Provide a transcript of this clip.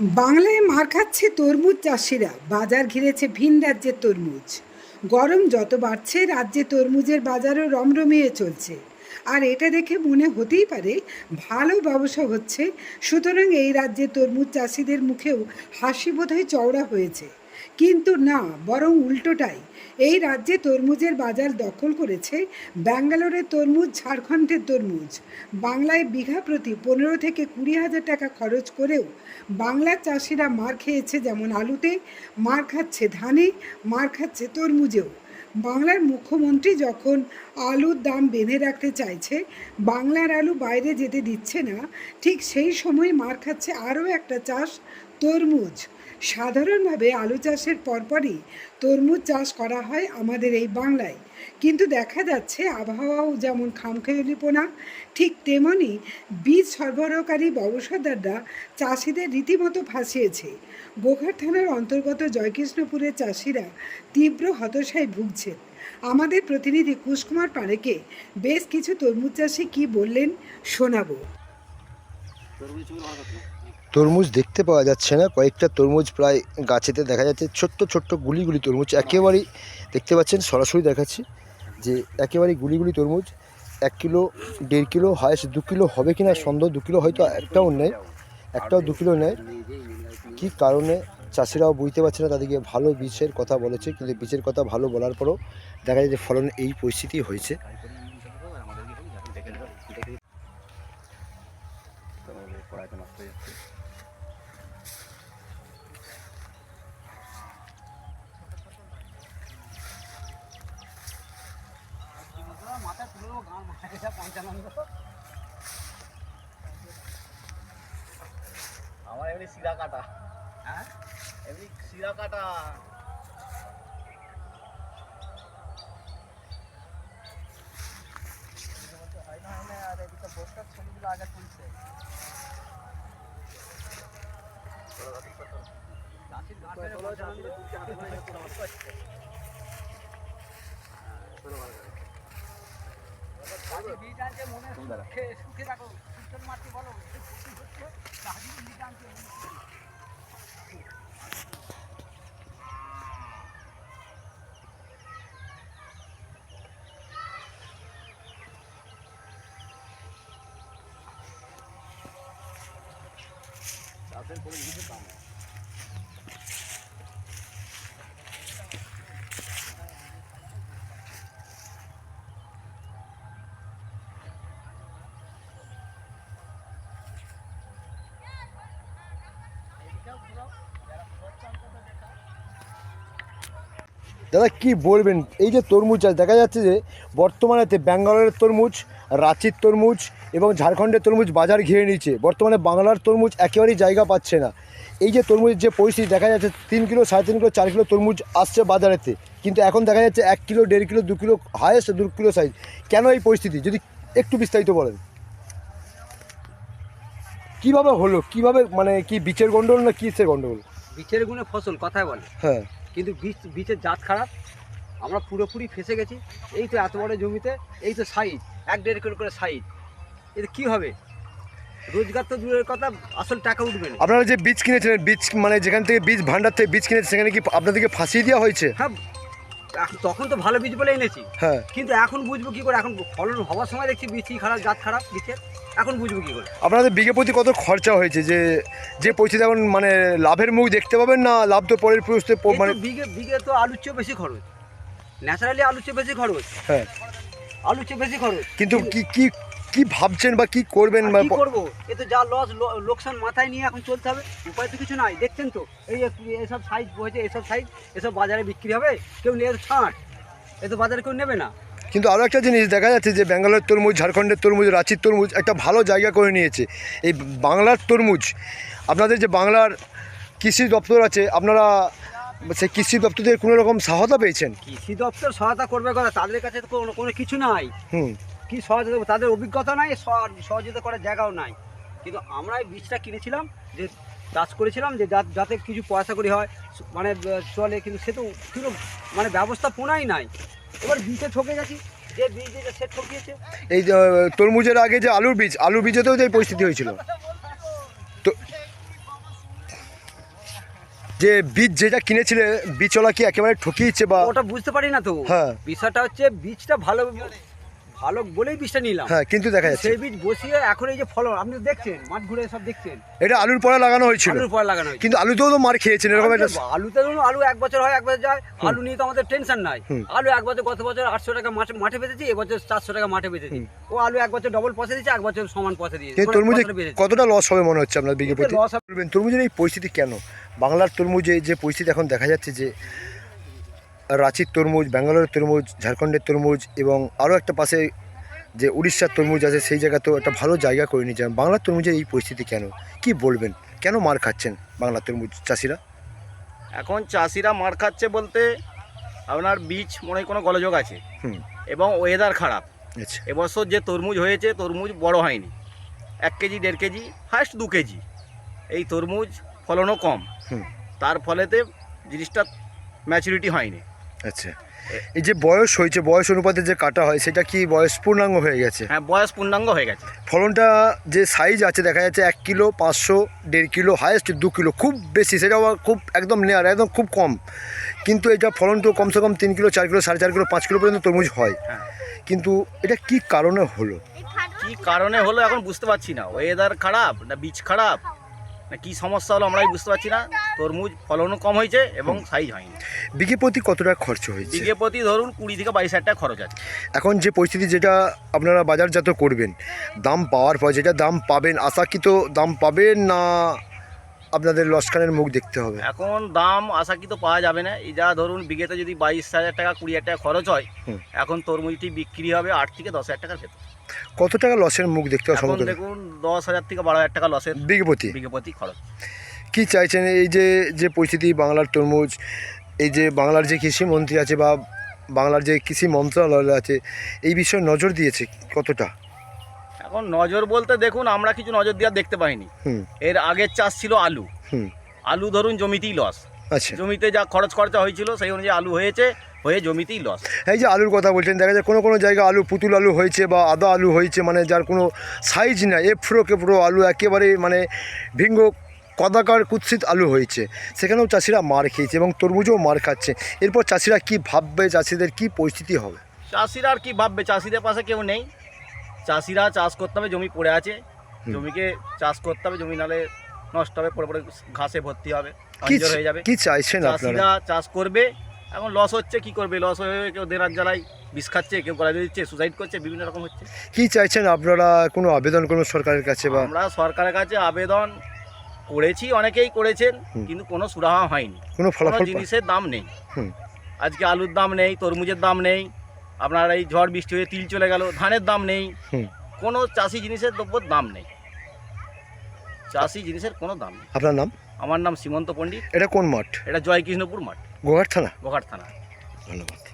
বাংলায় মার খাচ্ছে তরমুজ চাষিরা। বাজার ঘিরেছে ভিন রাজ্যের তরমুজ। গরম যত বাড়ছে, রাজ্যে তরমুজের বাজারও রমরমিয়ে চলছে। আর এটা দেখে মনে হতেই পারে, ভালো ব্যবসা হচ্ছে। সুতরাং এই রাজ্যে তরমুজ চাষিদের মুখেও হাসি বোধহয় চওড়া হয়েছে। কিন্তু না, বরং উল্টোটাই। এই রাজ্যে তরমুজের বাজার দখল করেছে ব্যাঙ্গালোরের তরমুজ, ঝাড়খণ্ডের তরমুজ। বাংলায় বিঘা প্রতি পনেরো থেকে কুড়ি হাজার টাকা খরচ করেও বাংলার চাষিরা মার খেয়েছে যেমন আলুতে, মার খাচ্ছে ধানে, মার খাচ্ছে তরমুজেও। বাংলার মুখ্যমন্ত্রী যখন আলুর দাম বেঁধে রাখতে চাইছে, বাংলার আলু বাইরে যেতে দিচ্ছে না, ঠিক সেই সময় মার খাচ্ছে আরও একটা চাষ, তরমুজ। সাধারণভাবে আলু চাষের পরপরই তরমুজ চাষ করা হয় আমাদের এই বাংলায়। কিন্তু দেখা যাচ্ছে আবহাওয়াও যেমন খামখেয়ালিপনা, ঠিক তেমনি বীজ সরবরাহকারী ব্যবসাদাররা চাষিদের রীতিমতো ফাঁসিয়েছে। গোঘাট থানার অন্তর্গত জয়কৃষ্ণপুরের চাষিরা তীব্র হতাশায় ভুগছেন। আমাদের প্রতিনিধি কুশকুমার পাড়েকে বেশ কিছু তরমুজ চাষি কী বললেন শোনাবো। তরমুজ দেখতে পাওয়া যাচ্ছে না। কয়েকটা তরমুজ প্রায় গাছেতে দেখা যাচ্ছে। ছোট্ট ছোট্ট গুলি গুলি তরমুজ একেবারেই দেখতে পাচ্ছেন, সরাসরি দেখাচ্ছি যে একেবারেই গুলি গুলি তরমুজ। এক কিলো, দেড় কিলো হায়েস্ট দু কিলো হবে কি না সন্দেহ, দু কিলো হয়তো একটাও নেয় একটাও দু কিলো নেয় কী কারণে চাষিরাও বুঝতে পারছে না, তাদেরকে ভালো বীজের কথা বলেছে, কিন্তু বীজের কথা ভালো বলার পরও দেখা যায় যে ফলন এই পরিস্থিতি হয়েছে। আমার এমনি শিরা কাটা হ্যাঁ এমনি শিরা কাটা হয় হয় আর এদিকে বসটার ছবিগুলো আগে তুলছে চাষির গাছ তুলছে হাতে করে নষ্ট হচ্ছে। চাষির বীজ আনছে মনে সুখে সুখে রাখো সুখের মাটি বলো সে খুশি হচ্ছে চাষির বীজ আনছে মনে সুখে। চাষের কোনো জিনিসের দাম নেই। এদিকেও পুরো যারা করছে অন্তত দেখা দাদা কি বলবেন? এই যে তরমুজ চাষ দেখা যাচ্ছে যে বর্তমানেতে ব্যাঙ্গালোরের তরমুজ রাঁচির তরমুজ এবং ঝাড়খণ্ডের তরমুজ বাজার ঘিরে নিচ্ছে। বর্তমানে বাংলার তরমুজ একেবারেই জায়গা পাচ্ছে না। এই যে তরমুজের যে পরিস্থিতি দেখা যাচ্ছে তিন কিলো সাড়ে তিন কিলো চার কিলো তরমুজ আসছে বাজারেতে কিন্তু এখন দেখা যাচ্ছে এক কিলো দেড় কিলো দু কিলো হায়েস্ট দু কিলো সাইজ কেন এই পরিস্থিতি? যদি একটু বিস্তারিত বলেন। কীভাবে হলো? কীভাবে মানে কি বিচের গন্ডগোল না কিসের গন্ডগোল? বিচের গুণে ফসল কথায় বলে। হ্যাঁ। কিন্তু বীজ বীজের জাত খারাপ। আমরা পুরোপুরি ফেসে গেছি। এই তো এত বড় জমিতে এই তো সাইজ এক দেড় কিলো করে সাইজ এতে কী হবে? রোজগার তো দূরের কথা আসল টাকা উঠবে না। আপনারা যে বীজ কিনেছিলেন বীজ মানে যেখান থেকে বীজ ভান্ডার থেকে বীজ কিনেছেন সেখানে কি আপনাদেরকে ফাঁসিয়ে দেওয়া হয়েছে? হ্যাঁ তখন তো ভালো বীজ বলে এনেছি। হ্যাঁ। কিন্তু এখন বুঝব কি করে? এখন ফলন হওয়ার সময় দেখছি বীজ খারাপ জাত খারাপ বীজের। এখন বুঝব কি করে? আপনাদের বিঘে প্রতি কত খরচা হয়েছে? যে যে পৌঁছে এখন মানে লাভের মুখ দেখতে পাবেন না লাভ তো পরের পুরুষতে মানে বিঘে বিঘে তো আলুর চেয়ে বেশি খরচ। ন্যাচারালি আলুর চেয়ে বেশি খরচ। হ্যাঁ। আলুর চেয়ে বেশি খরচ। কিন্তু কি কি কি ভাবছেন বা কি করবেন বা কি করব? এ তো যা লস লোকসান মাথায় নিয়ে এখন চলতে হবে। উপায় তো কিছু নাই। দেখছেন তো? এই এসব সাইজ হয়েছে এসব সাইজ এসব বাজারে বিক্রি হবে কেউ নিয়ে ছাঁট এ তো বাজারে কেউ নেবে না। কিন্তু আরও একটা জিনিস দেখা যাচ্ছে যে ব্যাঙ্গালোর তরমুজ ঝাড়খণ্ডের তরমুজ রাঁচির তরমুজ একটা ভালো জায়গা করে নিয়েছে। এই বাংলার তরমুজ আপনাদের যে বাংলার কৃষি দপ্তর আছে আপনারা সেই কৃষি দপ্তর থেকে কোনো রকম সহায়তা পেয়েছেন? কৃষি দপ্তর সহায়তা করবে কথা তাদের কাছে তো কোনো কোনো কিছু নাই। হুম। কি সহযোগিতা তাদের অভিজ্ঞতা নাই সহ- সহযোগিতা করার জায়গাও নাই। কিন্তু আমরা এই বীজটা কিনেছিলাম যে চাষ করেছিলাম যে যাতে কিছু পয়সা করি হয় মানে চলে কিন্তু সে তো কিন্তু মানে ব্যবস্থাপনাই নাই। এবার বীজে ঠকে গেছি যে বীজ সে ঠকিয়েছে। এই যে, তরমুজের আগে যে আলুর বীজ আলুর বীজেতেও যে পরিস্থিতি হয়েছিল। তো যে বীজ যেটা কিনেছিলে বীজওয়ালা কি একেবারে ঠকিয়েছে বা ওটা বুঝতে পারি না তো। হ্যাঁ। বিষয়টা হচ্ছে বীজটা ভালো ভালো বলেই বীজটা নিলাম। হ্যাঁ কিন্তু দেখা যাচ্ছে। সেই বীজ বসিয়ে এখন এই যে ফলন আপনি দেখছেন মাঠ ঘুরে সব দেখছেন। এটা আলুর পরে লাগানো হয়েছিল। আলুর পর লাগানো হয়েছে কিন্তু আলুতেও তো মার খেয়েছেন এরকম একটা আলুতে- ধরুন আলু এক বছর হয় এক বছর যায়। আলু নিয়ে তো আমাদের টেনশন নাই। আলু এক বছর গত বছর আটশো টাকা মাঠে মাঠে বেঁচেছি এবছর চারশো টাকা মাঠে বেঁচেছি ও আলু এক বছর ডবল পয়সা দিয়েছে এক বছর সমান পয়সা দিয়েছে। মানে তরমুজে কতটা লস হবে মনে হচ্ছে আপনার বিঘে প্রতি? loss হবে। তরমুজের এই পরিস্থিতি কেন? বাংলার তরমুজে যে পরিস্থিতি এখন দেখা যাচ্ছে যে রাঁচির তরমুজ ব্যাঙ্গালোরের তরমুজ ঝাড়খণ্ডের তরমুজ এবং আরও একটা পাশে যে উড়িষ্যার তরমুজ আছে সেই জায়গাতেও একটা ভালো জায়গা করে নিয়েছে। বাংলার তরমুজের এই পরিস্থিতি কেন? কি বলবেন? কেন মার খাচ্ছেন বাংলার তরমুজ চাষিরা? এখন চাষিরা মার খাচ্ছে বলতে আপনার বীজ মনে হয় কোনো গলযোগ আছে। হুম। এবং ওয়েদার খারাপ। আচ্ছা। এবছর যে তরমুজ হয়েছে তরমুজ বড় হয়নি। এক কেজি দেড় কেজি ফার্স্ট দু কেজি। এই তরমুজ ফলনও কম। তার ফলেতে জিনিসটা ম্যাচুরিটি হয়নি। আচ্ছা। এই যে বয়স হয়েছে বয়স অনুপাতে যে কাটা হয় সেটা কি বয়স পূর্ণাঙ্গ হয়ে গেছে? হ্যাঁ বয়স পূর্ণাঙ্গ হয়ে গেছে। ফলনটা যে সাইজ আছে দেখা যাচ্ছে এক কিলো পাঁচশো দেড় কিলো হায়েস্ট দু কিলো খুব বেশি সেটা আবার খুব একদম নেয়ার একদম খুব কম। কিন্তু এটা ফলন তো কমসে কম তিন কিলো চার কিলো সাড়ে চার কিলো পাঁচ কিলো পর্যন্ত তরমুজ হয়। হ্যাঁ। কিন্তু এটা কি কারণে হলো? কি কারণে হলো এখন বুঝতে পারছি না। ওয়েদার খারাপ না বীজ খারাপ? না কি সমস্যা হলো আমরাই বুঝতে পারছি না। তরমুজ ফলনও কম হয়েছে এবং সাইজ হয়নি। বিঘে প্রতি কত টাকা খরচ হয়েছে? বিঘে প্রতি ধরুন কুড়ি থেকে বাইশ হাজার টাকা খরচ আছে। এখন যে পরিস্থিতি যেটা আপনারা বাজারজাত করবেন দাম পাওয়ার পর যেটা দাম পাবেন আশাকৃত দাম পাবেন না আপনাদের লসকানের মুখ দেখতে হবে। এখন দাম আশাকৃত পাওয়া যাবে না। এই যা ধরুন বিঘেতে যদি বাইশ হাজার টাকা কুড়ি হাজার টাকা খরচ হয় এখন তরমুজটি বিক্রি হবে আট থেকে দশ হাজার টাকার ভেতর। কত টাকা লসের মুখ দেখতে হবে এখন দেখুন দশ হাজার থেকে বারো হাজার টাকা লসের বিঘে প্রতি বিঘে প্রতি খরচ। কি চাইছেন? এই যে যে পরিস্থিতি বাংলার তরমুজ এই যে বাংলার যে কৃষি মন্ত্রী আছে বা বাংলার যে কৃষি মন্ত্রণালয় আছে এই বিষয়ে নজর দিয়েছে কতটা? এখন নজর বলতে দেখুন আমরা কিছু নজর দেওয়ার দেখতে পাইনি। এর আগের চাষ ছিল আলু। আলু ধরুন জমিতেই লস আচ্ছা। জমিতে যা খরচ খরচা হয়েছিল সেই অনুযায়ী আলু হয়েছে হয়ে জমিতেই লস এই যে আলুর কথা বলছেন দেখা যায় কোনো কোনো জায়গায় আলু পুতুল আলু হয়েছে বা আদা আলু হয়েছে মানে যার কোনো সাইজ নাই এফ্রো কেফ্রো আলু একেবারে মানে ভিঙ্গ কদাকার কুৎসিত আলু হয়েছে। সেখানেও চাষিরা মার খেয়েছে এবং তরমুজও মার খাচ্ছে। এরপর চাষিরা কি ভাববে চাষিদের কি পরিস্থিতি হবে? চাষিরা আর কি ভাববে চাষিদের পাশে কেউ নেই। চাষিরা চাষ করতে হবে জমি পড়ে আছে। জমিকে চাষ করতে হবে জমি নালে নষ্ট হবে পরে পরে ঘাসে ভর্তি হবে হয়ে যাবে। কি চাইছেন চাষিরা চাষ করবে এখন লস হচ্ছে কি করবে? লস হয়ে কেউ দেনার জ্বালায় বিষ খাচ্ছে কেউ গলা দিচ্ছে সুসাইড করছে বিভিন্ন রকম হচ্ছে। কি চাইছেন আপনারা? কোনো আবেদন করবেন সরকারের কাছে বা আমরা সরকারের কাছে আবেদন করেছি অনেকেই করেছেন কিন্তু কোনো সুরাহা হয়নি। কোনো কোনো ফলাফল জিনিসের দাম নেই। আজকে আলুর দাম নেই তরমুজের দাম নেই আপনার এই ঝড় বৃষ্টি হয়ে তিল চলে গেল ধানের দাম নেই। কোনো চাষি জিনিসের দ্রব্যর দাম নেই। চাষি জিনিসের কোনো দাম নেই। আপনার নাম? আমার নাম সীমন্ত পণ্ডিত। এটা কোন মাঠ? এটা জয়কৃষ্ণপুর মাঠ। গোহাট থানা? গোহাট থানা। ধন্যবাদ।